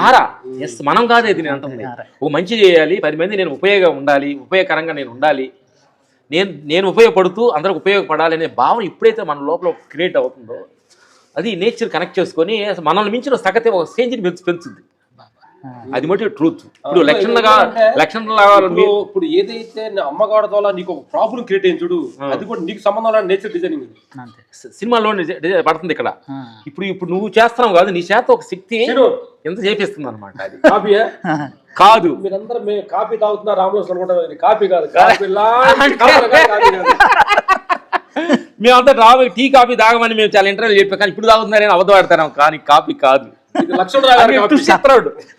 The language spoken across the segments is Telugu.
ఆరా ఎస్ మనం కాదు ఇది నేను అంటుంది. ఓ మంచి చేయాలి పది మంది నేను ఉపయోగం ఉండాలి ఉపయోగకరంగా నేను ఉండాలి. నేను నేను ఉపయోగపడుతూ అందరికి ఉపయోగపడాలి అనే భావన ఎప్పుడైతే మన లోపల క్రియేట్ అవుతుందో అది నేచర్ కనెక్ట్ చేసుకొని మనల్ని మించిన సగతే ఒక స్టేజ్ని పెంచు పెంచుతుంది అది మటు ట్రూత్ ఇప్పుడు లక్షణలుగా లక్షణలుగా ఇప్పుడు ఇప్పుడు ఏదైతే నా అమ్మగారి ద్వారా నీకు ఒక ప్రాబ్లం క్రియేట్ అయింది చూడు అది కూడా నీకు సంబంధం లేని నేచర్ డిజైనింగ్ సినిమాలో పడుతుంది ఇక్కడ. ఇప్పుడు ఇప్పుడు నువ్వు చేస్తున్నావు కాదు నీ చేత ఒక శక్తి. ఎంత చేపిస్తుంది అనమాట అది. కాపీయా కాదు. మీరందరూ మేము కాపీ తాగుతున్నా రామోస్ అనుకుంటాం ఇది కాపీ కాదు. Copy copy copy. మేమంతా టీ కాఫీ తాగమని మేము చాలా ఇంటర్వ్యూ చెప్పాం కానీ ఇప్పుడు తాగుతున్నారని అబద్ధం ఆడతాం కానీ కాఫీ కాదు.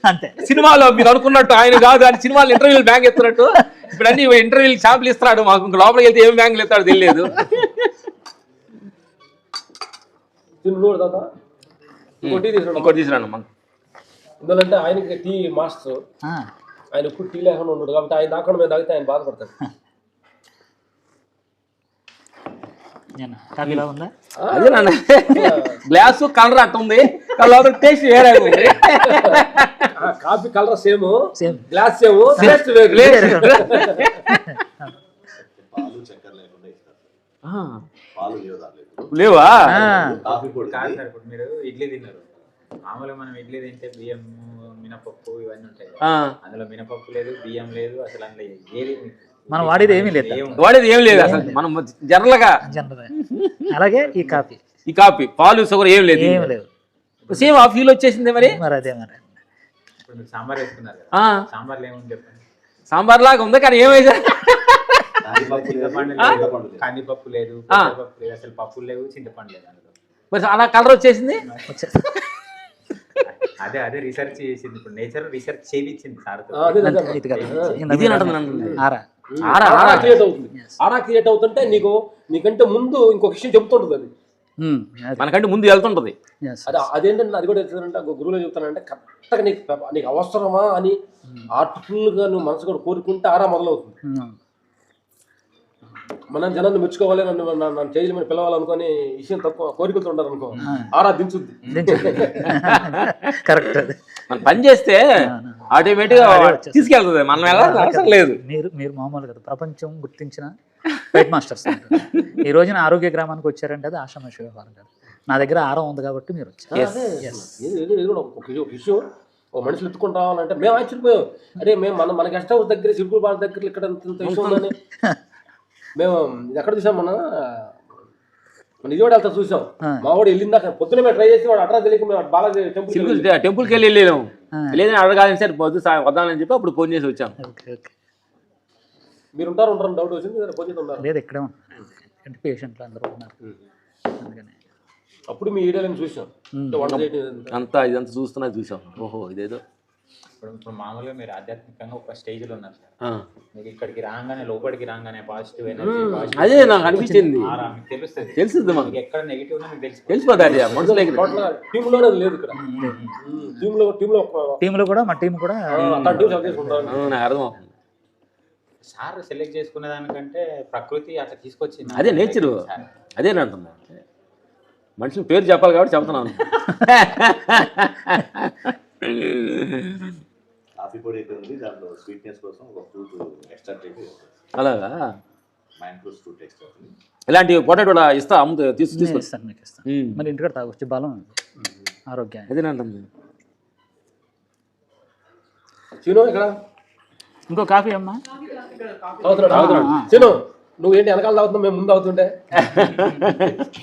అంతే. సినిమాలో మీరు అనుకున్నట్టు ఆయన కాదు అని సినిమాలో ఇంటర్వ్యూలు బ్యాంక్ ఎత్తున్నట్టు ఇప్పుడు అన్ని ఇంటర్వ్యూలు షాపులు ఇస్తున్నాడు. మాకు ఇంక లోపలికి వెళ్తే ఏం బ్యాంకులు ఎత్తాడు తెలియదు ఇంకోటి తీసుకురాను మనం ఎందుకంటే ఆయనకి టీ మాస్టర్. ఆ. ఆయన ఎప్పుడు టీ లేకుండా ఉన్నాడు కాబట్టి ఆయన దాకుండా మేము తాగితే ఆయన బాధపడతాడు. గ్లాసు కలర్ ఉంది లోపల టేస్ట్ వేరే ఉంది. ఆ coffee colour same. Same. Glass same. Taste వేరు. పాలు చక్కెర లేకుండా ఇస్తారు. ఆ, పాలు లేవు మీరు ఇడ్లీ తిన్నారు. మామూలుగా మనం ఇడ్లీ తింటే బియ్యం మినపప్పు ఇవన్నీ ఉంటాయి అందులో మినపప్పు లేదు బియ్యం లేదు అసలు అందులో ఏది మనం వాడేది ఏమీ లేదు వాడేది ఏం లేదు అసలు. మనం జనరల్గా జనరల్ అలాగే ఈ కాఫీ. ఈ కాఫీ పాలు షుగర్ ఏం లేదు ఏమి లేదు. సేమ్ ఆ ఫీల్ వచ్చేసింది మరి? మరి అదే మరి. సాంబార్ వేసుకున్నారు కదా. ఆ, సాంబార్లో ఏముంది చెప్పండి? సాంబార్ లాగా ఉంది? కానీ ఏమైంది? కందిపప్పు లేదు, చింతపండు లేదు. లేదు. కందిపప్పు లేదు ఆ. పప్పు లేదు అసలు పప్పులు లేవు చింతపండు లేదు అందులో. మరి అలా కలర్ వచ్చేసింది? వచ్చే అదే అదే రీసెర్చ్ చేసింది. ఇప్పుడు నేచర్ రీసెర్చ్ చేయించింది సార్తో. అదే అదే. అంతే, ఇది కదా. ఇది అంటుంది నన్ను. ఆరా. ఆరా. Aura aura. క్రియేట్ అవుతుంది. ఆరా క్రియేట్ అవుతుంటే నీకు నీకంటే ముందు ఇంకొక విషయం ఉమ్, అది. మనకంటే ముందు వెళ్తుంటది. అది అదేంటంటే అది కూడా చెప్తానంటే గురువులో చెప్తానంటే కరెక్ట్గా నీకు నీకు అవసరమా అని ఆర్టిఫుల్గా నువ్వు మనసు కూడా కోరుకుంటే ఆరా మొదలవుతుంది. మన జనాన్ని మెచ్చుకోవాలి నన్ను నన్ను నన్ను చేయలేమని పిలవాలనుకొని విషయం తక్కువ కోరికలతో ఉంటారు అనుకో ఆరా దించుద్ది. కరెక్ట్ అది. మనం పని చేస్తే ఆటోమేటిక్గా తీసుకెళ్తుంది. మనం వెళ్ళాల్సిన అవసరం లేదు. మీరు మీరు మామూలు కదా ప్రపంచం గుర్తించిన ఫైట్ మాస్టర్స్. ఈ రోజున ఆరోగ్య గ్రామానికి వచ్చారంటే అది ఆశ్రమ వ్యవహారం కాదు. నా దగ్గర ఆరం ఉంది కాబట్టి మీరు వచ్చారు. ఒక మనుషులు ఎత్తుకొని రావాలంటే మేము ఆశ్చర్యపోయాం. అరే మేము మన మన గెస్ట్ హౌస్ దగ్గర సిరుకుల పార్క్ దగ్గర ఇక్కడ విషయం ఉందని. మేము ఎక్కడ చూసాం మన మన నిజవాడ వెళ్తా చూసాం. మా వాడు వెళ్ళిందాక పొద్దున మేము ట్రై చేసి వాడు అడ్రస్ తెలియక మేము బాలాజీ టెంపుల్ టెంపుల్కి వెళ్ళి వెళ్ళాము. లేదని అడగాలని సరే పొద్దు వద్దామని చెప్పి అప్పుడు ఫోన్ చేసి వచ్చాం. Okay okay. మీరు ఉంటారు ఉంటారు డౌట్ వచ్చింది పొద్దున ఉన్నారు. లేదు ఇక్కడే ఉన్నారు అంటే పేషెంట్లు అందరూ ఉన్నారు. అందుకని. అప్పుడు మీ ఏరియాలో చూసాం. అంతా ఇదంతా చూస్తున్నా చూసాం ఓహో ఇదేదో. ఇప్పుడు ఇప్పుడు మామూలుగా మీరు ఆధ్యాత్మికంగా ఒక స్టేజ్లో ఉన్నారు. సార్ ఆ. మీకు ఇక్కడికి రాగానే లోపలికి రాగానే పాజిటివ్ ఎనర్జీ అదే నాకు అనిపించింది. ఆరా మీకు తెలుస్తుంది. తెలుస్తుంది మీకు. ఎక్కడ నెగిటివ్ ఉన్నా మీకు దగ్గర టోటల్గా టీంలోనే అది లేదు ఇక్కడ. టీంలో టీంలో టీంలో కూడా మా టీం కూడా అర్థం అవుతుంది. సార్ సెలెక్ట్ చేసుకునే దానికంటే ప్రకృతి అట్లా తీసుకొచ్చింది అదే నేచరు. అదే నేను అంటున్నా. మనుషులు పేరు చెప్పాలి కాబట్టి చెప్తున్నాను కాఫీ పొడి అయితే ఉంది దాంట్లో స్వీట్నెస్ కోసం ఒక ఫ్రూట్ ఎక్స్ట్రా అలాగా? మైండ్ ఫ్రూట్ ఎక్స్ట్రా ఇలాంటి పొటాటో ఇస్తా అమ్ముతా తీసు నేను తీసుకో. ఇస్తాను మీకు ఇస్తాను. మరి ఇంటికాడ తాగొచ్చు బలం ఆరోగ్యాన్ని అదే నేను అంటుంది సీను ఇక్కడ. ఇంకో కాఫీ అమ్మా? తాగుతున్నాడు తాగుతున్నాడు. సీను నువ్వు ఏంటి వెనకాల తాగుతున్నావు? మేము ముందు అవుతుంటే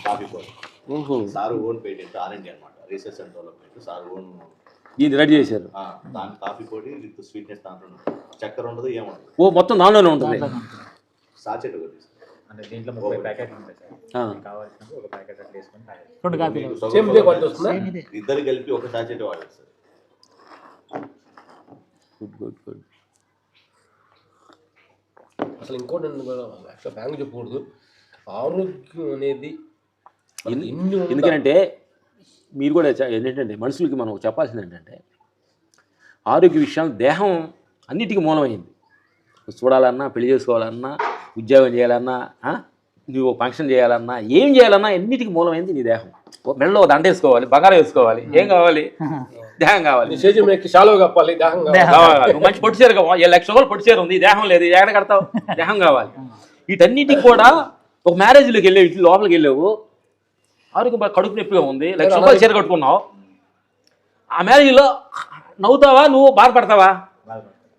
coffee sir own patent R and D అనమాట research and development. Sir own ఇది రెడీ చేశారు. దాని కాఫీ పొడి విత్ స్వీట్నెస్ దాంట్లో. చక్కెర ఉండదు ఏముండదు ఓ మొత్తం దానిలోనే ఉంటుంది. సాచెట్ ఒకటి అంటే దీంట్లో ముప్పై ప్యాకెట్లు ఉంటాయి సార్. ఆ. మీకు కావాల్సినప్పుడు ఒక ప్యాకెట్ అట్లా వేసుకొని రెండు ఇదే ఇద్దరు కలిపి ఒక సాచెట్ వాడాలి సార్. Good good good. అసలు ఇంకోటి యాక్చువల్ బ్యాంక్ చెప్పకూడదు. ఆరోగ్యం అనేది? ఎందుకంటే మీరు కూడా ఏంటంటే మనుషులకి మనం చెప్పాల్సింది ఏంటంటే ఆరోగ్య విషయాలు దేహం అన్నిటికీ మూలమైంది. చూడాలన్నా పెళ్ళి చేసుకోవాలన్నా ఉద్యోగం చేయాలన్నా? నువ్వు ఫంక్షన్ చేయాలన్నా ఏం చేయాలన్నా అన్నిటికీ మూలమైంది నీ దేహం. మెడలో దండ వేసుకోవాలి బంగారం వేసుకోవాలి ఏం కావాలి? దేహం కావాలి. మంచి పొట్టి చీర కావాలి ఏ లక్ష రూపాయలు పొట్టి చీర ఉంది దేహం లేదు ఎక్కడ కడతావు? దేహం కావాలి. వీటన్నిటికి కూడా ఒక మ్యారేజ్లోకి వెళ్ళావు ఇట్లా లోపలికి వెళ్ళావు. ఆరోగ్యం బాగా కడుపు నొప్పిగా ఉంది. లక్ష రూపాయలు చీర కట్టుకున్నావు. ఆ మ్యారేజ్లో నవ్వుతావా నువ్వు బాధపడతావా?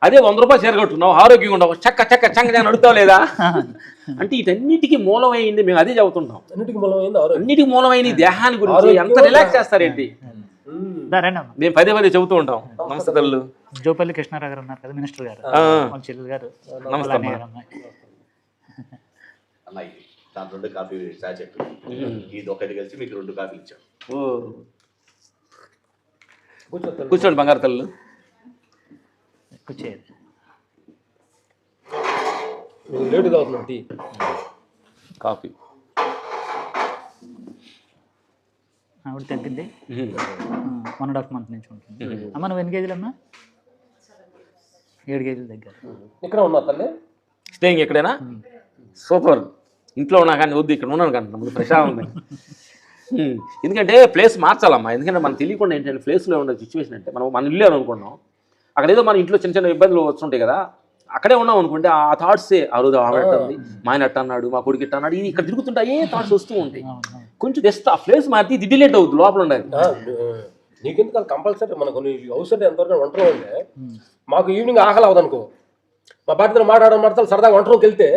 అదే వంద రూపాయలు చీర కట్టుకున్నావు ఆరోగ్యంగా ఉండవు. చక్క చక్క చక్క నేను అడుగుతావు లేదా? అంటే వీటన్నిటికీ మూలమైంది మేము అదే చదువుతుంటాం. అన్నిటికీ మూలమైంది దేహాన్ని గురించి. ఎంత రిలాక్స్ చేస్తారేంటి. మేము పదే పదే చెబుతూ ఉంటాం. నమస్తే తల్లు. జోపల్లి కృష్ణారావు గారు ఉన్నారు కదా మినిస్టర్ గారు. ఆ. వాళ్ళ చెల్లెలు గారు. నమస్తే అమ్మాయి. దాంట్లో రెండు కాఫీ సాచెట్ ఇది ఒకటి కలిసి మీకు రెండు కాఫీలు ఇచ్చాం. ఓ. కూర్చో తల్లి. కూర్చోండి బంగారు తల్లు. కూర్చోయేది నువ్వు లేటు తాగుతున్నావు టీ కాఫీ ఆవిడ తగ్గింది. వన్ అండ్ హాఫ్ మంత్ నుంచి ఉంటుంది. అమ్మ నువ్వు ఎన్ని కేజీలు అమ్మా ఏడు కేజీలు దగ్గర. ఇక్కడ ఉన్నా తల్లి? స్టేయింగ్ ఎక్కడైనా? సూపర్ ఇంట్లో ఉన్నా కానీ వద్దు ఇక్కడ ఉన్నాను కానీ ముందు ప్రశాంతంగా. హ్మ్. ఎందుకంటే ప్లేస్ మార్చాలమ్మా. ఎందుకంటే మనం తెలియకుండా ఏంటంటే ప్లేస్లో ఉన్న సిచ్యువేషన్ అంటే మనం మన ఇల్లు అనుకున్నాం. అక్కడ ఏదో మన ఇంట్లో చిన్న చిన్న ఇబ్బందులు వస్తుంటాయి కదా. అక్కడే ఉన్నాం అనుకుంటే ఆ థాట్సే ఆ రోజు ఆమె మా ఆయన అట్ట అన్నాడు మా కొడుకు ఇట్ట అన్నాడు ఇది ఇక్కడ తిరుగుతుంటే ఏ థాట్స్ వస్తూ ఉంటాయి. కొంచెం జస్ట్ ఆ ప్లేస్ మార్చి ఇది డిలేట్ అవుతుంది లోపల ఉండాలి. నీకెందుకు అది కంపల్సరీ మనకు అవసరం ఎంతవరకు ఒంటరి ఉంటే మాకు ఈవినింగ్ ఆకలి అవదనుకో మా భార్యతో మాట్లాడడం మాట్లాడాలి సరదాగా వంటలోకి వెళ్తే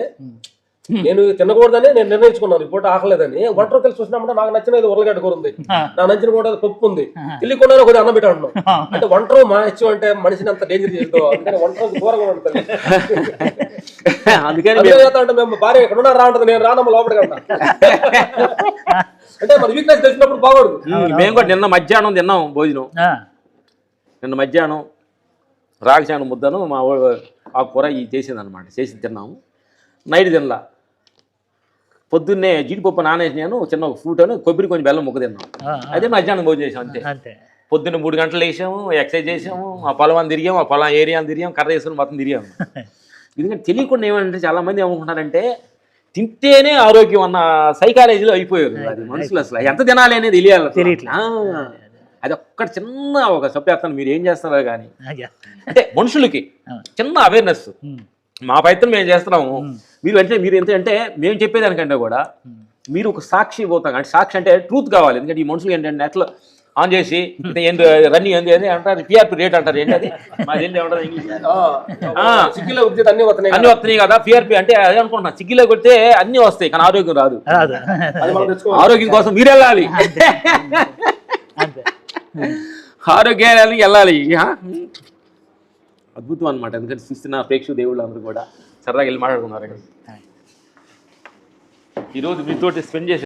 నేను తినకూడదని నేను నిర్ణయించుకున్నాను. పూట ఆకలేదని. వంటలోకి వెళ్ళి చూసినప్పుడు నాకు నచ్చిన ఏదో ఉరలగడ్డ కూర ఉంది. నాకు నచ్చిన కూడా పప్పు ఉంది. తెలియకుండా కొద్దిగా అన్నం పెట్టాను అంటున్నాం అంటే వంటలో మా ఇష్టం అంటే మనిషిని అంత డేంజర్ చేస్తూ అందుకని వంటలోకి దూరంగా ఉంటుంది. అందుకని మేము భార్య ఎక్కడ ఉన్నా రా ఉంటుంది నేను రానమ్మ లోపలికి అంట అంటే మన వీక్నెస్ తెలిసినప్పుడు బాగోడు మేము కూడా నిన్న మధ్యాహ్నం తిన్నాం భోజనం. ఆ, నిన్న మధ్యాహ్నం రాగశాను ముద్దను మా ఆ కూర ఇది చేసింది అనమాట చేసి తిన్నాము. నైట్ తినలా. పొద్దున్నే జీడిపప్పు నానేసి నేను చిన్న ఒక ఫ్రూట్ అని కొబ్బరి కొంచెం బెల్లం ముక్క తిన్నాం. అదే మధ్యాహ్నం భోజనం చేసాం అంతే. పొద్దున్న మూడు గంటలు వేసాము ఎక్సర్సైజ్ చేసాము ఆ పొలం అని తిరిగాము ఆ పొలం ఏరియాని తిరిగాం కర్ర వేసుకుని మొత్తం తిరిగాము. ఎందుకంటే తెలియకుండా ఏమంటే చాలా మంది ఏమనుకుంటారంటే తింటేనే ఆరోగ్యం అన్న సైకాలజీలో అయిపోయారు. అది మనుషులు అసలు ఎంత తినాలి అనేది తెలియాలి. తెలియట్లే. అది ఒక్కటి చిన్న ఒక సభ్యత్వం మీరు ఏం చేస్తారో కానీ. అంటే మనుషులకి చిన్న అవేర్నెస్ మా ప్రయత్నం మేము చేస్తున్నాము. మీరు అంటే మీరు ఎంత అంటే మేము చెప్పేదానికంటే కూడా మీరు ఒక సాక్షి పోతాం. అంటే సాక్షి అంటే ట్రూత్ కావాలి. ఎందుకంటే ఈ మనుషులు ఏంటంటే నెట్లో ఆన్ చేసి అంటే ఏంటి రన్నింగ్ ఏంది ఏంది అంటారు. పిఆర్పి రేట్ అంటారు. ఏంటి అది? మాది ఏంటి ఏమంటారు ఇంగ్లీష్? ఉద్యోగం అన్ని వస్తున్నాయి అన్ని వస్తున్నాయి కదా. పిఆర్పి అంటే అదే అనుకుంటున్నా. సిగ్గిలో కొడితే అన్ని వస్తాయి కానీ ఆరోగ్యం రాదు. ఆరోగ్యం కోసం మీరు వెళ్ళాలి. ఆరోగ్యానికి వెళ్ళాలి? అద్భుతం అనమాట ఎందుకంటే చూస్తున్న ప్రేక్షకు దేవుళ్ళు అందరూ కూడా సరదాగా వెళ్ళి మాట్లాడుకున్నారు ఇక్కడ. ఈరోజు మీతోటి స్పెండ్ చేసి